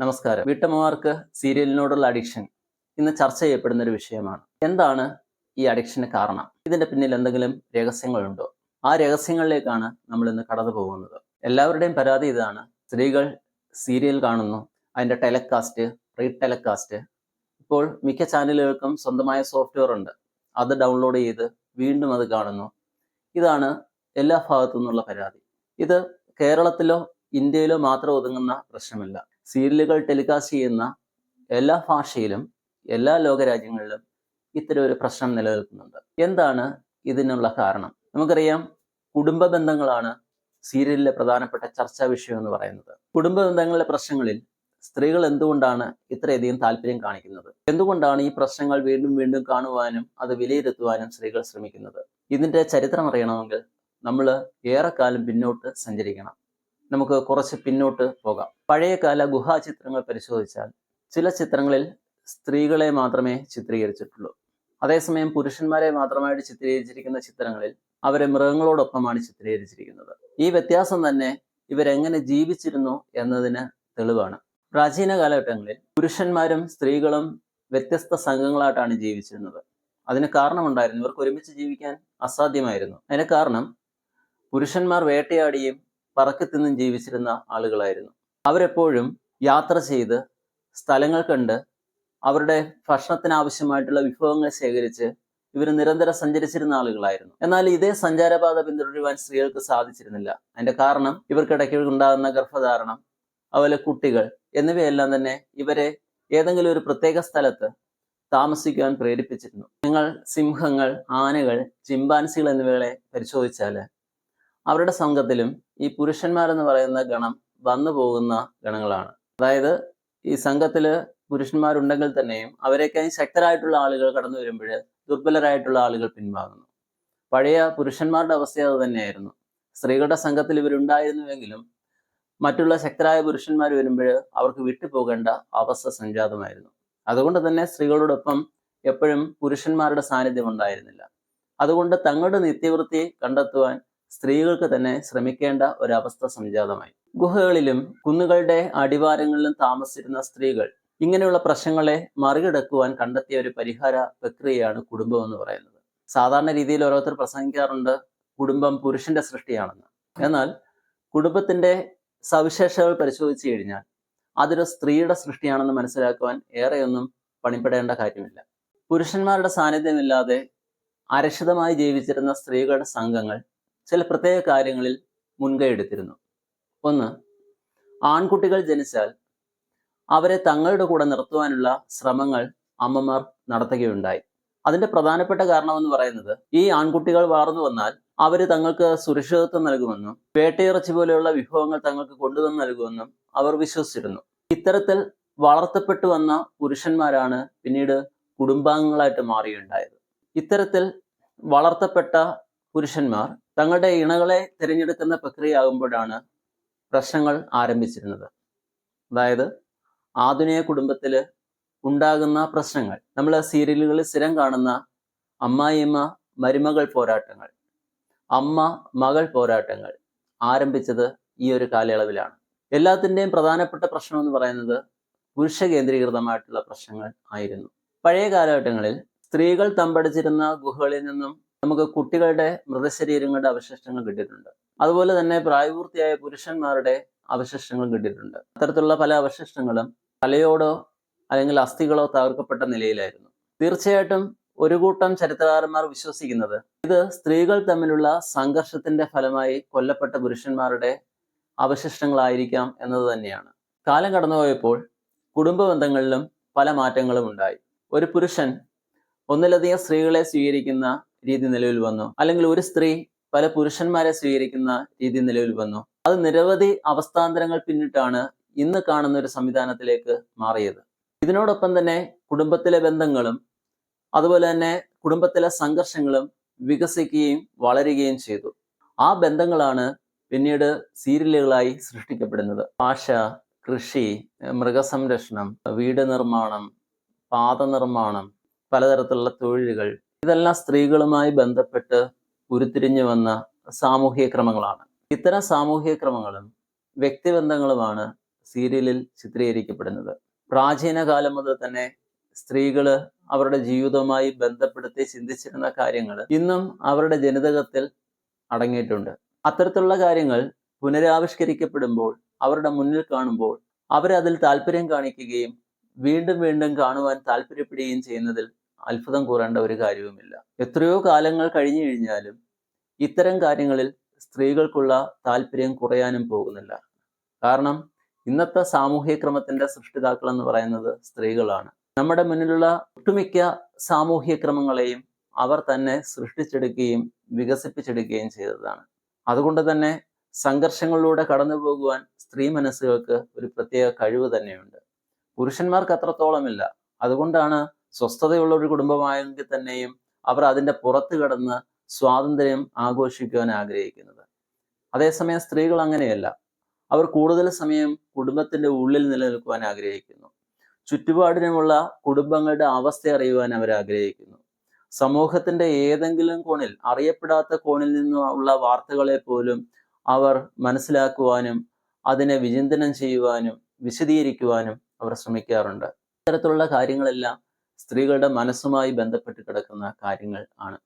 നമസ്കാരം. വീട്ടമ്മമാർക്ക് സീരിയലിനോടുള്ള അഡിക്ഷൻ ഇന്ന് ചർച്ച ചെയ്യപ്പെടുന്ന ഒരു വിഷയമാണ്. എന്താണ് ഈ അഡിക്ഷന് കാരണം? ഇതിന്റെ പിന്നിൽ എന്തെങ്കിലും രഹസ്യങ്ങളുണ്ടോ? ആ രഹസ്യങ്ങളിലേക്കാണ് നമ്മൾ ഇന്ന് കടന്നു പോകുന്നത്. എല്ലാവരുടെയും പരാതി ഇതാണ്. സ്ത്രീകൾ സീരിയൽ കാണുന്നു. അതിന്റെ ടെലകാസ്റ്റ് റീ ടെലകാസ്റ്റ് ഇപ്പോൾ മിക്ക ചാനലുകൾക്കും സ്വന്തമായ സോഫ്റ്റ്വെയർ ഉണ്ട്. അത് ഡൗൺലോഡ് ചെയ്ത് വീണ്ടും അത് കാണുന്നു. ഇതാണ് എല്ലാ ഭാഗത്തു നിന്നുള്ള പരാതി. ഇത് കേരളത്തിലോ ഇന്ത്യയിലോ മാത്രം ഒതുങ്ങുന്ന പ്രശ്നമല്ല. സീരിയലുകൾ ടെലികാസ്റ്റ് ചെയ്യുന്ന എല്ലാ ഭാഷയിലും എല്ലാ ലോകരാജ്യങ്ങളിലും ഇത്തരം ഒരു പ്രശ്നം നിലനിൽക്കുന്നുണ്ട്. എന്താണ് ഇതിനുള്ള കാരണം? നമുക്കറിയാം കുടുംബ ബന്ധങ്ങളാണ് സീരിയലിലെ പ്രധാനപ്പെട്ട ചർച്ചാ വിഷയം എന്ന് പറയുന്നത്. കുടുംബ ബന്ധങ്ങളിലെ പ്രശ്നങ്ങളിൽ സ്ത്രീകൾ എന്തുകൊണ്ടാണ് ഇത്രയധികം താല്പര്യം കാണിക്കുന്നത്? എന്തുകൊണ്ടാണ് ഈ പ്രശ്നങ്ങൾ വീണ്ടും വീണ്ടും കാണുവാനും അത് വിലയിരുത്തുവാനും സ്ത്രീകൾ ശ്രമിക്കുന്നത്? ഇതിന്റെ ചരിത്രം അറിയണമെങ്കിൽ നമ്മൾ ഏറെക്കാലം പിന്നോട്ട് സഞ്ചരിക്കണം. നമുക്ക് കുറച്ച് പിന്നോട്ട് പോകാം. പഴയകാല ഗുഹാചിത്രങ്ങൾ പരിശോധിച്ചാൽ ചില ചിത്രങ്ങളിൽ സ്ത്രീകളെ മാത്രമേ ചിത്രീകരിച്ചിട്ടുള്ളൂ. അതേസമയം പുരുഷന്മാരെ മാത്രമായിട്ട് ചിത്രീകരിച്ചിരിക്കുന്ന ചിത്രങ്ങളിൽ അവരെ മൃഗങ്ങളോടൊപ്പമാണ് ചിത്രീകരിച്ചിരിക്കുന്നത്. ഈ വ്യത്യാസം തന്നെ ഇവരെങ്ങനെ ജീവിച്ചിരുന്നു എന്നതിന് തെളിവാണ്. പ്രാചീന കാലഘട്ടങ്ങളിൽ പുരുഷന്മാരും സ്ത്രീകളും വ്യത്യസ്ത സംഘങ്ങളായിട്ടാണ് ജീവിച്ചിരുന്നത്. അതിന് കാരണമുണ്ടായിരുന്നു ഇവർക്ക് ഒരുമിച്ച് ജീവിക്കാൻ അസാധ്യമായിരുന്നു. അതിന് കാരണം പുരുഷന്മാർ വേട്ടയാടിയും പറക്കി തിന്നും ജീവിച്ചിരുന്ന ആളുകളായിരുന്നു. അവരെപ്പോഴും യാത്ര ചെയ്ത് സ്ഥലങ്ങൾ കണ്ട് അവരുടെ ഭക്ഷണത്തിന് ആവശ്യമായിട്ടുള്ള വിഭവങ്ങൾ ശേഖരിച്ച് ഇവർ നിരന്തരം സഞ്ചരിച്ചിരുന്ന ആളുകളായിരുന്നു. എന്നാൽ ഇതേ സഞ്ചാരപാത പിന്തുടരുവാൻ സ്ത്രീകൾക്ക് സാധിച്ചിരുന്നില്ല. അതിന്റെ കാരണം ഇവർക്കിടയ്ക്ക് ഉണ്ടാകുന്ന ഗർഭധാരണം അതുപോലെ കുട്ടികൾ എന്നിവയെല്ലാം തന്നെ ഇവരെ ഏതെങ്കിലും ഒരു പ്രത്യേക സ്ഥലത്ത് താമസിക്കുവാൻ പ്രേരിപ്പിച്ചിരുന്നു. നിങ്ങൾ സിംഹങ്ങൾ ആനകൾ ചിമ്പാൻസികൾ എന്നിവകളെ പരിശോധിച്ചാൽ അവരുടെ സംഘത്തിലും ഈ പുരുഷന്മാരെന്ന് പറയുന്ന ഗണം വന്നു പോകുന്ന ഗണങ്ങളാണ്. അതായത് ഈ സംഘത്തിൽ പുരുഷന്മാരുണ്ടെങ്കിൽ തന്നെയും അവരെക്കായി ശക്തരായിട്ടുള്ള ആളുകൾ കടന്നു വരുമ്പോൾ ദുർബലരായിട്ടുള്ള ആളുകൾ പിൻവാങ്ങുന്നു. പഴയ പുരുഷന്മാരുടെ അവസ്ഥ അത് തന്നെയായിരുന്നു. സ്ത്രീകളുടെ സംഘത്തിൽ ഇവരുണ്ടായിരുന്നുവെങ്കിലും മറ്റുള്ള ശക്തരായ പുരുഷന്മാർ വരുമ്പോൾ അവർക്ക് വിട്ടുപോകേണ്ട അവസ്ഥ സംജാതമായിരുന്നു. അതുകൊണ്ട് തന്നെ സ്ത്രീകളോടൊപ്പം എപ്പോഴും പുരുഷന്മാരുടെ സാന്നിധ്യം ഉണ്ടായിരുന്നില്ല. അതുകൊണ്ട് തങ്ങളുടെ നിത്യവൃത്തി കണ്ടെത്തുവാൻ സ്ത്രീകൾക്ക് തന്നെ ശ്രമിക്കേണ്ട ഒരവസ്ഥ സംജാതമായി. ഗുഹകളിലും കുന്നുകളുടെ അടിവാരങ്ങളിലും താമസിച്ചിരുന്ന സ്ത്രീകൾ ഇങ്ങനെയുള്ള പ്രശ്നങ്ങളെ മറികടക്കുവാൻ കണ്ടെത്തിയ ഒരു പരിഹാര പ്രക്രിയയാണ് കുടുംബം എന്ന് പറയുന്നത്. സാധാരണ രീതിയിൽ ഓരോരുത്തർ പ്രസംഗിക്കാറുണ്ട് കുടുംബം പുരുഷന്റെ സൃഷ്ടിയാണെന്ന്. എന്നാൽ കുടുംബത്തിന്റെ സവിശേഷതകൾ പരിശോധിച്ചു കഴിഞ്ഞാൽ അതൊരു സ്ത്രീയുടെ സൃഷ്ടിയാണെന്ന് മനസ്സിലാക്കുവാൻ ഏറെയൊന്നും പണിപ്പെടേണ്ട കാര്യമില്ല. പുരുഷന്മാരുടെ സാന്നിധ്യമില്ലാതെ അരക്ഷിതമായി ജീവിച്ചിരുന്ന സ്ത്രീകളുടെ സംഘങ്ങൾ ചില പ്രത്യേക കാര്യങ്ങളിൽ മുൻകൈ എടുത്തിരുന്നു. ഒന്ന് ആൺകുട്ടികൾ ജനിച്ചാൽ അവരെ തങ്ങളുടെ കൂടെ നിർത്തുവാനുള്ള ശ്രമങ്ങൾ അമ്മമാർ നടത്തുകയുണ്ടായി. അതിന്റെ പ്രധാനപ്പെട്ട കാരണമെന്ന് പറയുന്നത് ഈ ആൺകുട്ടികൾ വളർന്നു വന്നാൽ അവർ തങ്ങൾക്ക് സുരക്ഷിതത്വം നൽകുമെന്നും വേട്ടയിറച്ചി പോലെയുള്ള വിഭവങ്ങൾ തങ്ങൾക്ക് കൊണ്ടുവന്ന് നൽകുമെന്നും അവർ വിശ്വസിച്ചിരുന്നു. ഇത്തരത്തിൽ വളർത്തപ്പെട്ടു വന്ന പുരുഷന്മാരാണ് പിന്നീട് കുടുംബാംഗങ്ങളായിട്ട് മാറിയുണ്ടായത്. ഇത്തരത്തിൽ വളർത്തപ്പെട്ട പുരുഷന്മാർ തങ്ങളുടെ ഇണകളെ തിരഞ്ഞെടുക്കുന്ന പ്രക്രിയ പ്രക്രിയയാകുമ്പോഴാണ് പ്രശ്നങ്ങൾ ആരംഭിച്ചിരുന്നത്. അതായത് ആധുനിക കുടുംബത്തിൽ ഉണ്ടാകുന്ന പ്രശ്നങ്ങൾ നമ്മൾ സീരിയലുകളിൽ സ്ഥിരം കാണുന്ന അമ്മായിമ്മ മരുമകൾ പോരാട്ടങ്ങൾ അമ്മ മകൾ പോരാട്ടങ്ങൾ ആരംഭിച്ചത് ഈ ഒരു കാലയളവിലാണ്. എല്ലാത്തിന്റെയും പ്രധാനപ്പെട്ട പ്രശ്നം എന്ന് പറയുന്നത് പുരുഷ കേന്ദ്രീകൃതമായിട്ടുള്ള പ്രശ്നങ്ങൾ ആയിരുന്നു. പഴയ കാലഘട്ടങ്ങളിൽ സ്ത്രീകൾ തമ്പടിച്ചിരുന്ന ഗുഹകളിൽ നിന്നും നമുക്ക് കുട്ടികളുടെ മൃതശരീരങ്ങളുടെ അവശിഷ്ടങ്ങൾ കിട്ടിയിട്ടുണ്ട്. അതുപോലെ തന്നെ പ്രായപൂർത്തിയായ പുരുഷന്മാരുടെ അവശിഷ്ടങ്ങളും കിട്ടിയിട്ടുണ്ട്. അത്തരത്തിലുള്ള പല അവശിഷ്ടങ്ങളും തലയോടോ അല്ലെങ്കിൽ അസ്ഥികളോ തകർക്കപ്പെട്ട നിലയിലായിരുന്നു. തീർച്ചയായിട്ടും ഒരു കൂട്ടം ചരിത്രകാരന്മാർ വിശ്വസിക്കുന്നത് ഇത് സ്ത്രീകൾ തമ്മിലുള്ള സംഘർഷത്തിന്റെ ഫലമായി കൊല്ലപ്പെട്ട പുരുഷന്മാരുടെ അവശിഷ്ടങ്ങളായിരിക്കാം എന്നത് തന്നെയാണ്. കാലം കടന്നുപോയപ്പോൾ കുടുംബ ബന്ധങ്ങളിലും പല മാറ്റങ്ങളും ഉണ്ടായി. ഒരു പുരുഷൻ ഒന്നിലധികം സ്ത്രീകളെ സ്വീകരിക്കുന്ന രീതി നിലവിൽ വന്നു. അല്ലെങ്കിൽ ഒരു സ്ത്രീ പല പുരുഷന്മാരെ സ്വീകരിക്കുന്ന രീതി നിലവിൽ വന്നു. അത് നിരവധി അവസ്ഥാന്തരങ്ങൾ പിന്നിട്ടാണ് ഇന്ന് കാണുന്ന ഒരു സംവിധാനത്തിലേക്ക് മാറിയത്. ഇതിനോടൊപ്പം തന്നെ കുടുംബത്തിലെ ബന്ധങ്ങളും അതുപോലെ തന്നെ കുടുംബത്തിലെ സംഘർഷങ്ങളും വികസിക്കുകയും വളരുകയും ചെയ്തു. ആ ബന്ധങ്ങളാണ് പിന്നീട് സീരിയലുകളായി സൃഷ്ടിക്കപ്പെടുന്നത്. ഭാഷ കൃഷി മൃഗസംരക്ഷണം വീട് നിർമ്മാണം പാത നിർമ്മാണം പലതരത്തിലുള്ള തൊഴിലുകൾ ഇതെല്ലാം സ്ത്രീകളുമായി ബന്ധപ്പെട്ട് ഉരുത്തിരിഞ്ഞു വന്ന സാമൂഹിക ക്രമങ്ങളാണ്. ഇത്തരം സാമൂഹിക ക്രമങ്ങളും വ്യക്തിബന്ധങ്ങളുമാണ് സീരിയലിൽ ചിത്രീകരിക്കപ്പെടുന്നത്. പ്രാചീന കാലം മുതൽ തന്നെ സ്ത്രീകൾ അവരുടെ ജീവിതവുമായി ബന്ധപ്പെടുത്തി ചിന്തിച്ചിരുന്ന കാര്യങ്ങൾ ഇന്നും അവരുടെ ജനിതകത്തിൽ അടങ്ങിയിട്ടുണ്ട്. അത്തരത്തിലുള്ള കാര്യങ്ങൾ പുനരാവിഷ്കരിക്കപ്പെടുമ്പോൾ അവരുടെ മുന്നിൽ കാണുമ്പോൾ അവരതിൽ താല്പര്യം കാണിക്കുകയും വീണ്ടും വീണ്ടും കാണുവാൻ താല്പര്യപ്പെടുകയും ചെയ്യുന്നതിൽ അത്ഭുതം കൂറേണ്ട ഒരു കാര്യവുമില്ല. എത്രയോ കാലങ്ങൾ കഴിഞ്ഞു കഴിഞ്ഞാലും ഇത്തരം കാര്യങ്ങളിൽ സ്ത്രീകൾക്കുള്ള താല്പര്യം കുറയാനും പോകുന്നില്ല. കാരണം ഇന്നത്തെ സാമൂഹ്യ ക്രമത്തിന്റെ സൃഷ്ടിതാക്കൾ എന്ന് പറയുന്നത് സ്ത്രീകളാണ്. നമ്മുടെ മുന്നിലുള്ള ഒട്ടുമിക്ക സാമൂഹ്യ ക്രമങ്ങളെയും അവർ തന്നെ സൃഷ്ടിച്ചെടുക്കുകയും വികസിപ്പിച്ചെടുക്കുകയും ചെയ്തതാണ്. അതുകൊണ്ട് തന്നെ സംഘർഷങ്ങളിലൂടെ കടന്നു പോകുവാൻ സ്ത്രീ മനസ്സുകൾക്ക് ഒരു പ്രത്യേക കഴിവ് തന്നെയുണ്ട്. പുരുഷന്മാർക്ക് അത്രത്തോളമില്ല. അതുകൊണ്ടാണ് സ്വസ്ഥതയുള്ള ഒരു കുടുംബമായെങ്കിൽ തന്നെയും അവർ അതിന്റെ പുറത്ത് കടന്ന് സ്വാതന്ത്ര്യം ആഘോഷിക്കുവാൻ ആഗ്രഹിക്കുന്നത്. അതേസമയം സ്ത്രീകൾ അങ്ങനെയല്ല. അവർ കൂടുതൽ സമയം കുടുംബത്തിന്റെ ഉള്ളിൽ നിലനിൽക്കുവാൻ ആഗ്രഹിക്കുന്നു. ചുറ്റുപാടിനുമുള്ള കുടുംബങ്ങളുടെ അവസ്ഥ അറിയുവാൻ അവർ ആഗ്രഹിക്കുന്നു. സമൂഹത്തിന്റെ ഏതെങ്കിലും കോണിൽ അറിയപ്പെടാത്ത കോണിൽ നിന്നുള്ള വാർത്തകളെ പോലും അവർ മനസ്സിലാക്കുവാനും അതിനെ വിചിന്തനം ചെയ്യുവാനും വിശദീകരിക്കുവാനും അവർ ശ്രമിക്കാറുണ്ട്. ഇത്തരത്തിലുള്ള കാര്യങ്ങളെല്ലാം സ്ത്രീകളുടെ മനസ്സുമായി ബന്ധപ്പെട്ട് കിടക്കുന്ന കാര്യങ്ങൾ ആണ്.